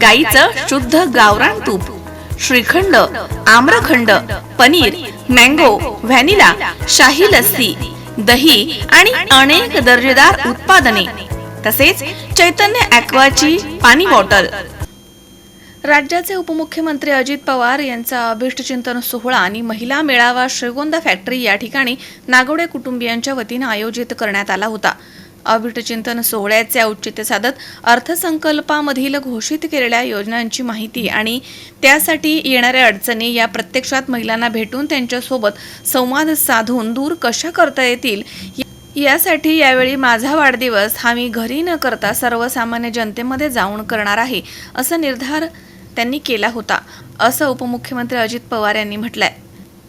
गाईचं शुद्ध गावरान तूप श्रीखंड आम्रखंड पनीर मँगो व्हॅनिला शाही लस्सी दही आणि अनेक दर्जेदार उत्पादने तसेच चैतन्य ॲक्वाची पाणी बॉटल. राज्याचे उपमुख्यमंत्री अजित पवार यांचा अभिष्टचिंतन सोहळा आणि महिला मेळावा श्रीगोंदा फॅक्टरी या ठिकाणी नागोडे कुटुंबियांच्या वतीनं आयोजित करण्यात आला होता. अभिटचिंतन सोहळ्याचे औचित्य साधत अर्थसंकल्पामधील घोषित केलेल्या योजनांची माहिती आणि त्यासाठी येणाऱ्या अडचणी या प्रत्यक्षात महिलांना भेटून त्यांच्यासोबत संवाद साधून दूर कशा करता येतील यासाठी यावेळी माझा वाढदिवस हा मी घरी न करता सर्वसामान्य जनतेमध्ये जाऊन करणार आहे असा निर्धार त्यांनी केला होता असं उपमुख्यमंत्री अजित पवार यांनी म्हटलंय.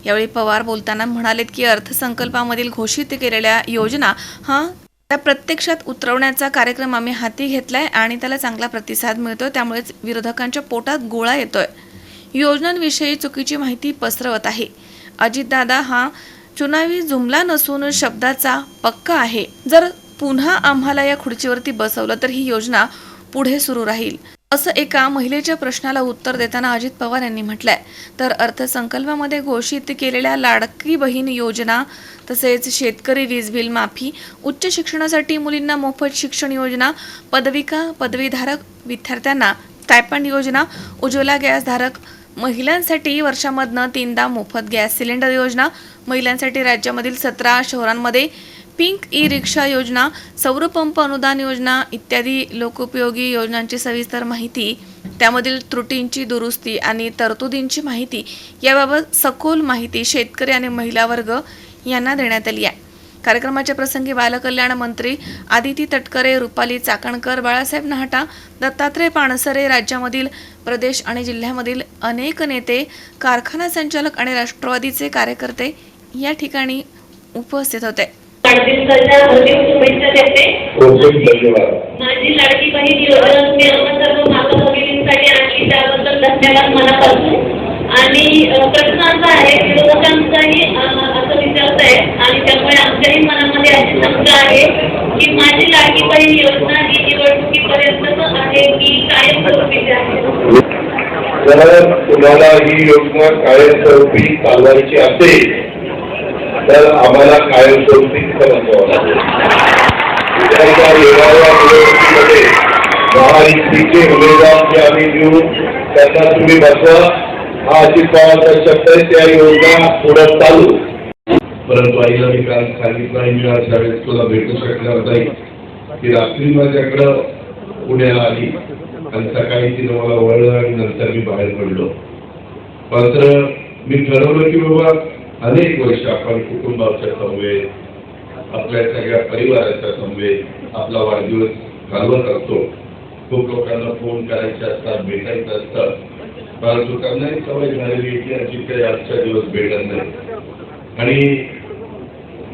यावेळी पवार बोलताना म्हणालेत की अर्थसंकल्पामधील घोषित केलेल्या योजना हा त्या प्रत्यक्षात उतरवण्याचा कार्यक्रम आम्ही हाती घेतलाय आणि त्याला चांगला प्रतिसाद मिळतोय. त्यामुळेच विरोधकांच्या पोटात गोळा येतोय. योजनांविषयी चुकीची माहिती पसरवत आहे. अजितदादा हा चुनावी जुमला नसून शब्दाचा पक्का आहे. जर पुन्हा आम्हाला या खुर्चीवरती बसवलं तर ही योजना पुढे सुरू राहील. असं एका महिलेच्या प्रश्नाला उत्तर देताना अजित पवार यांनी म्हटलंय. तर अर्थसंकल्पामध्ये घोषित केलेल्या लाडकी बहीण योजना तसेच शेतकरी वीज बिल माफी उच्च शिक्षणासाठी मुलींना मोफत शिक्षण योजना पदविका पदवीधारक विद्यार्थ्यांना स्टायपंड योजना उज्ज्वला गॅसधारक महिलांसाठी वर्षामधनं तीनदा मोफत गॅस सिलेंडर योजना महिलांसाठी राज्यामधील सतरा शहरांमध्ये पिंक ई रिक्षा योजना सौरपंप अनुदान योजना इत्यादी लोकोपयोगी योजनांची सविस्तर माहिती त्यामधील त्रुटींची दुरुस्ती आणि तरतुदींची माहिती याबाबत सखोल माहिती शेतकरी आणि महिला वर्ग यांना देण्यात आली आहे. कार्यक्रमाच्या प्रसंगी बालकल्याण मंत्री आदिती तटकरे रुपाली चाकणकर बाळासाहेब नाहटा दत्तात्रय पाणसरे राज्यामधील प्रदेश आणि जिल्ह्यामधील अनेक नेते कारखाना संचालक आणि राष्ट्रवादीचे कार्यकर्ते या ठिकाणी उपस्थित होते. वाढदिवसाच्या हार्दिक शुभेच्छा देते. खूप खूप धन्यवाद. माझी लाडकी बहीण योजना मी आम्हा सर्व माता भगिनींसाठी आणली त्याबद्दल धन्यवाद मनापासून. आणि प्रश्न असा आहे विरोधकांचाही अ, असं विचारत आहे आणि त्यामुळे आमच्याही मनामध्ये अशी शंका आहे की माझी लाडकी बहीण योजना ही निवडणुकीपर्यंतच आहे की कायमस्वरूपीची आहे? जर तुम्हाला ही योजना कायमस्वरूपी चालवायची असेल तर आम्हाला कायमस्वरूपी तिथं बसवावं लागेल. उद्याच्या येणाऱ्या निवडणुकीमध्ये महायुतीचे उमेदवार जे आम्ही देऊ त्यांना तुम्ही बसवा. हा अजित पवारचा शब्द त्या योजना पुढे चालू. परंतु आईला मी काल सांगितलं आणि मी आज शाळेत तुला भेटू शकणार नाही. ती रात्री माझ्याकडं पुण्याला आली आणि सकाळी तिनं मला वळलं आणि नंतर मी बाहेर पडलो. मात्र मी ठरवलं की बाबा अनेक वर्ष आपण कुटुंबाच्या समवेत आपल्या सगळ्या परिवाराच्या समवेत आपला वाढदिवस घालवत असतो. खूप लोकांना फोन करायचे असतात भेटायचं असतं. परंतु त्यांना एक सवय झालेली की अजित काही आजचा दिवस भेटत नाही. आणि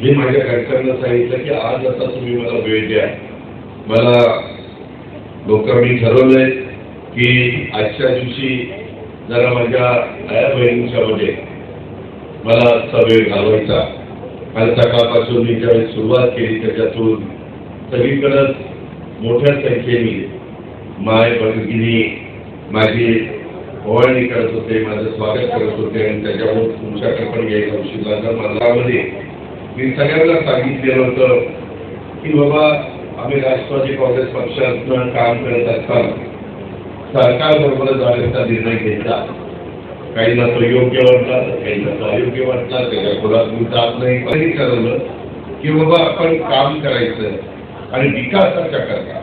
मी माझ्या घरच्यांना सांगितलं की आज आता तुम्ही मला वेळ द्या. मला लोक मी ठरवलंय की आजच्या दिवशी जरा माझ्या आया बहिणींच्या मध्ये मला असा वेळ घालवायचा. काल सकाळपासून मी ज्यावेळेस सुरुवात केली त्याच्यातून सगळीकडंच मोठ्या संख्येने माय भगिनी माझी ओवाळणी करत होते माझं स्वागत करत होते आणि त्याच्यामुळे तुमच्याकडे पण यायला उशीर लागला मनामध्ये मी सगळ्यांना सांगितलेलं होतं की बाबा आम्ही राष्ट्रवादी काँग्रेस पक्षातनं काम करत असताना सरकारबरोबर जाण्याचा निर्णय घेतला. काहींना तो योग्य वाटला तर काहींना तो अयोग्य वाटला त्याच्या खोलात मी जात नाही. पण हे ठरवलं की बाबा आपण काम करायचं आणि विकासाच्या करता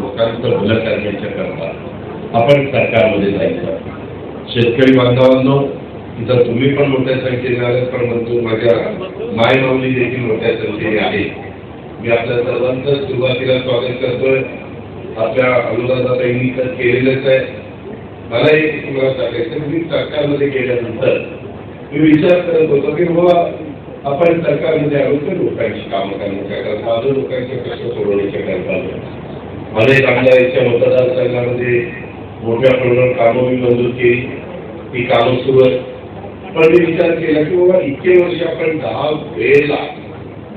लोकांचं भलं करण्याच्या करता आपण सरकारमध्ये जायचं. शेतकरी बांधवांनो इथं तुम्ही पण मोठ्या संख्येने आलात पण म्हणतो माझ्या माय माऊली देखील मोठ्या संख्येने आहे. मी आपल्या सर्वांचं सुरुवातीला स्वागत करतोय. आपल्या अनुराधाताईंनी तर केलेलंच आहे. मला एक तुम्हाला सांगायचं मी सरकारमध्ये गेल्यानंतर मी विचार करत होतो की बाबा आपण सरकारमध्ये आलो तर लोकांची कामं करण्याच्या करता आलो लोकांचे प्रश्न सोडवण्याच्या करता आलो अनेक आमदारांच्या मतदारसंघामध्ये मोठ्या प्रमाणात कामं मी मंजूर केली. ती कामं सुरू आहेत. पण मी विचार केला की बाबा इतके वर्ष आपण दहा वेळेला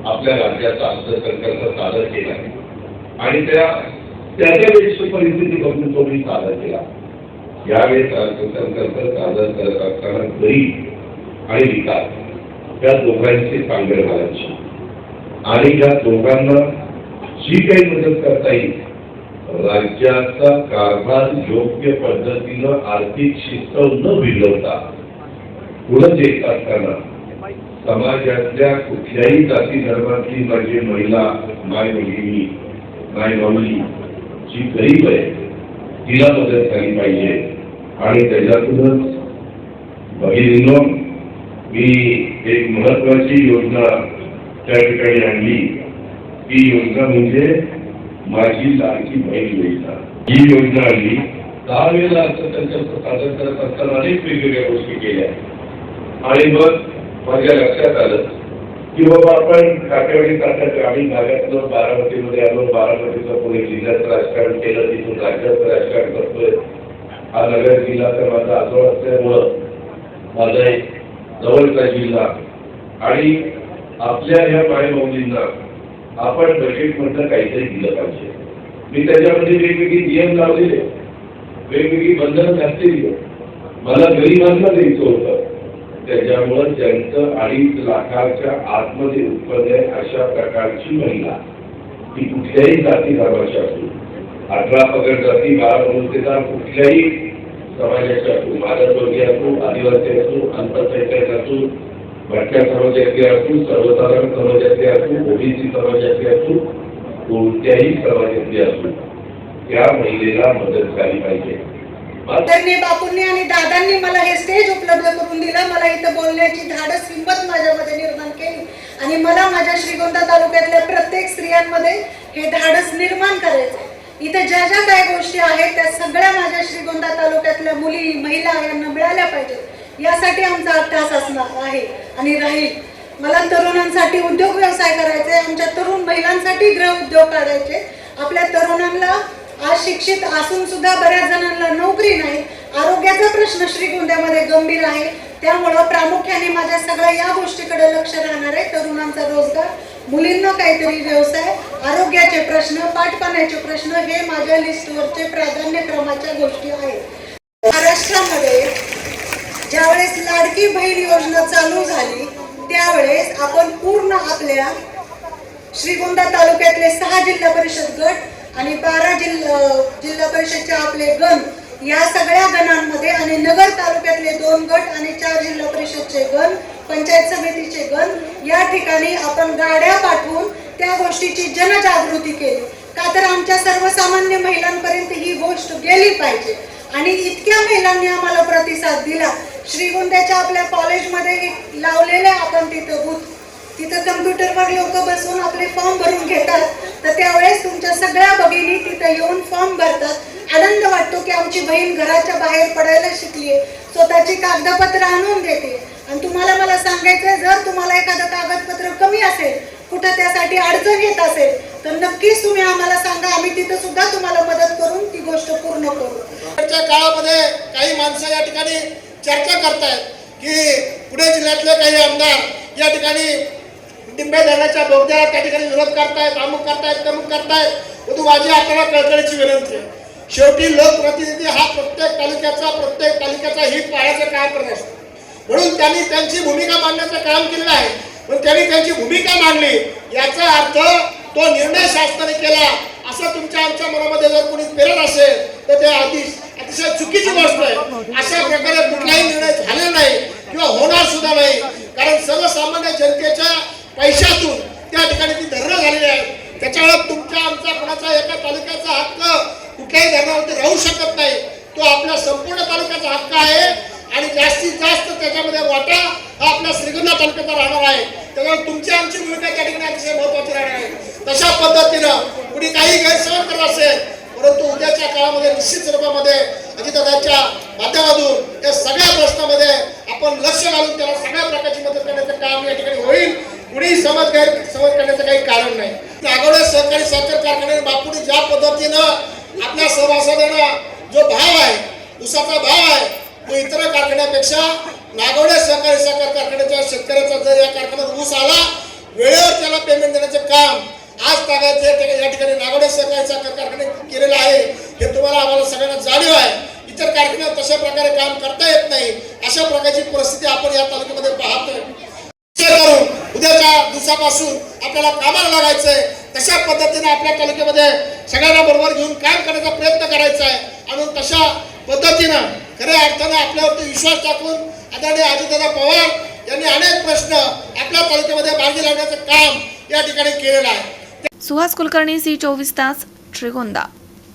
आपल्या राज्याचा अर्थसंकल्प सादर केला. आणि त्या त्याच्या वेळेची परिस्थिती बघून तो मी सादर केला. यावेळेस अर्थसंकल्प सादर करत असताना गरीब आणि विकास या दोघांची सांगड घालायची आणि या दोघांना जी काही मदत करता येईल राज्याचा कारभार योग्य पद्धतीनं आर्थिक शिस्त न बिघडवता पुढे येत असताना समाजातल्या कुठल्याही जाती धर्मातली माझी महिला माय मुलगी माय माऊली जी गरीब आहे तिला मदत झाली पाहिजे. आणि त्याच्यातूनच भगिनींनो मी एक महत्वाची योजना त्या ठिकाणी आणली. ती योजना म्हणजे माझी लाडकी बहीण योजना. ही योजना आणली. दहा वेळेला अर्थसंकल्प सादर करत असताना अनेक वेगवेगळ्या गोष्टी केल्या. आणि मग माझ्या लक्षात आलं की बाबा आपण काटेवाडी तात्या ग्रामीण भागातलं बारामतीमध्ये आलो. बारामतीचं पुणे जिल्ह्याचं राजकारण केलं. तिथून राज्याचं राजकारण करतोय. हा नगर जिल्हा तर माझा आजोळ असल्यामुळं माझा एक जवळचा जिल्हा. आणि आपल्या ह्या मायमौलींना आपण बजेटमधलं काहीतरी दिलं पाहिजे. मी त्याच्यामध्ये वेगवेगळी नियम लावलेले. वेगवेगळी बंधन घातलेली. मला गरिबांना द्यायचं होतं. त्याच्यामुळं ज्यांचं अडीच लाखाच्या आतमध्ये उत्पन्न आहे अशा प्रकारची महिला. ती कुठल्याही जाती धर्माची असू अठरा पगड जाती बारा मनुष्यदार कुठल्याही समाजाच्या असू मादरवर्गीय असू आदिवासी असू अल्पसंख्याक असू भटक्या समाजातले असू सर्वसाधारण समाजातले असू ओबीसी समाजातले असू कोणत्याही समाजातले असू त्या महिलेला मदत झाली पाहिजे. त्यांनी बापूंनी आणि दादांनी मला हे स्टेज उपलब्ध करून दिलं. मला इथं बोलण्याची धाडस हिंमत माझ्यामध्ये निर्माण केली. आणि मला माझ्या श्रीगोंदा तालुक्यातल्या प्रत्येक स्त्रियांमध्ये हे धाडस निर्माण करायचं इथं ज्या ज्या काही गोष्टी आहेत त्या सगळ्या माझ्या श्रीगोंदा तालुक्यातल्या मुली महिला यांना मिळाल्या पाहिजेत यासाठी आमचा अभ्यास असणार आहे आणि राहील. मला तरुणांसाठी उद्योग व्यवसाय करायचे आमच्या तरुण महिलांसाठी गृह उद्योग काढायचे. आपल्या तरुणांना आज शिक्षित असून सुद्धा बऱ्याच जणांना नोकरी नाही. आरोग्याचा प्रश्न श्रीगोंद्यामध्ये गंभीर आहे. त्यामुळं प्रामुख्याने माझ्या सगळ्या या गोष्टीकडे लक्ष राहणार आहे. तरुणांचा रोजगार मुलींना काहीतरी व्यवसाय आरोग्याचे प्रश्न पाठपाण्याचे प्रश्न हे माझ्या लिस्टवरचे प्राधान्यक्रमाच्या गोष्टी आहेत. महाराष्ट्रामध्ये ज्यावेळेस लाडकी बहीण योजना चालू झाली त्यावेळेस आपण पूर्ण आपल्या श्रीगोंदा तालुक्यातले सहा जिल्हा परिषद गट आणि बारा जिल्हा जिल्हा परिषदचे आपले गण या सगळ्या गणांमध्ये आणि नगर तालुक्यातले दोन गट आणि चार जिल्हा परिषदचे गण पंचायत समितीचे गण या ठिकाणी आपण गाड्या पाठवून त्या गोष्टीची जनजागृती केली. का तर आमच्या सर्वसामान्य महिलांपर्यंत ही गोष्ट गेली पाहिजे. आणि इतक्या महिलांनी आम्हाला प्रतिसाद दिला. श्रीगोंद्याच्या आपल्या कॉलेजमध्ये लावलेल्या लावलेले आपण तिथं बूथ तिथं कम्प्युटरवर लोक बसून आपले फॉर्म भरून घेतात. तर त्यावेळेस तुमच्या सगळ्या भगिनी तिथं येऊन फॉर्म भरतात. आनंद वाटतो की आमची बहीण घराच्या बाहेर पडायला शिकली स्वतःची कागदपत्र आणून देते. आणि तुम्हाला मला सांगायचं जर तुम्हाला एखादं कागदपत्र कमी असेल कुठं त्यासाठी अडचण येत असेल तर नक्कीच तुम्ही आम्हाला सांगा. आम्ही तिथं सुद्धा तुम्हाला मदत करून ती गोष्ट पूर्ण करू. काळामध्ये काही माणसं या ठिकाणी चर्चा करतायत की पुणे जिल्ह्यातले काही आमदार या ठिकाणी डिंबे धरणाच्या बोगद्या त्या ठिकाणी विरोध करतायत अमुक करतायत तमुक करतायत. तू माझी आपल्याला कळकळीची विनंती आहे. शेवटी लोकप्रतिनिधी हा प्रत्येक तालुक्याचा प्रत्येक तालुक्याचा हित पाळायचं काम करत असतो. म्हणून त्यांनी त्यांची भूमिका मांडण्याचं काम केलेलं आहे. पण त्यांनी त्यांची भूमिका मांडली याचा अर्थ तो निर्णय शासनाने केला. असं तुमच्या आमच्या मनामध्ये जर कोणी पेरत असेल तर ते अतिश अतिशय चुकीची गोष्ट आहे. अशा प्रकारे कुठलाही निर्णय झालेला नाही किंवा होणार सुद्धा नाही. कारण सर्वसामान्य जनतेच्या पैशातून त्या ठिकाणी ती धरणं झालेली आहे त्याच्यामुळे तुमच्या आमचा कोणाचा एका तालुक्याचा हक्क कुठल्याही धरणावरती राहू शकत नाही. तो आपल्या संपूर्ण तालुक्याचा हक्क आहे. आणि जास्तीत जास्त त्याच्यामध्ये वाटा हा आपल्या श्रीगंधा तालुक्याचा राहणार आहे. त्यामुळे तुमची आमची भूमिका त्या ठिकाणी अतिशय महत्वाची राहणार आहे. तशा पद्धतीनं कुणी काही गैरसमज करत असेल परंतु उद्याच्या काळामध्ये निश्चित स्वरूपामध्ये अजितदाच्या माध्यमातून या सगळ्या प्रश्नामध्ये आपण लक्ष घालून त्याला सगळ्या प्रकारची मदत करण्याचं काम या ठिकाणी होईल. कुणी समज गैर समज करण्याचं काही कारण नाही. नागवडे सहकारी साखर कारखान्याने बापूने ज्या पद्धतीनं आपल्या सभासदांना जो भाव आहे उसाचा भाव आहे तो इतर कारखान्यापेक्षा नागवडे सहकारी साखर कारखान्याच्या शेतकऱ्याचा जर या कारखान्यात ऊस आला वेळेवर त्याला पेमेंट देण्याचे काम आज तागायचे या ठिकाणी या नागवडे सहकारी साखर कारखान्याने केलेलं आहे हे तुम्हाला आम्हाला सगळ्यांना जाणीव आहे. इतर कारखान्यात तशा प्रकारे काम करता येत नाही. अशा प्रकारची परिस्थिती आपण या तालुक्यामध्ये पाहतोय. करून उद्याच्या दिवसापासून आपल्याला कामाला लागायचंय. तशा पद्धतीने आपल्या तालुक्यामध्ये सगळ्यांना बरोबर घेऊन काम करण्याचा प्रयत्न करायचा आहे. आणि तशा पद्धतीनं खऱ्या अर्थानं आपल्यावरती विश्वास टाकून आदरणीय अजितदादा पवार यांनी अनेक प्रश्न आपल्या तालुक्यामध्ये मार्गी लावण्याचं काम या ठिकाणी केलेलं आहे. सुहास कुलकर्णी सी चोवीस तास श्रीगोंदा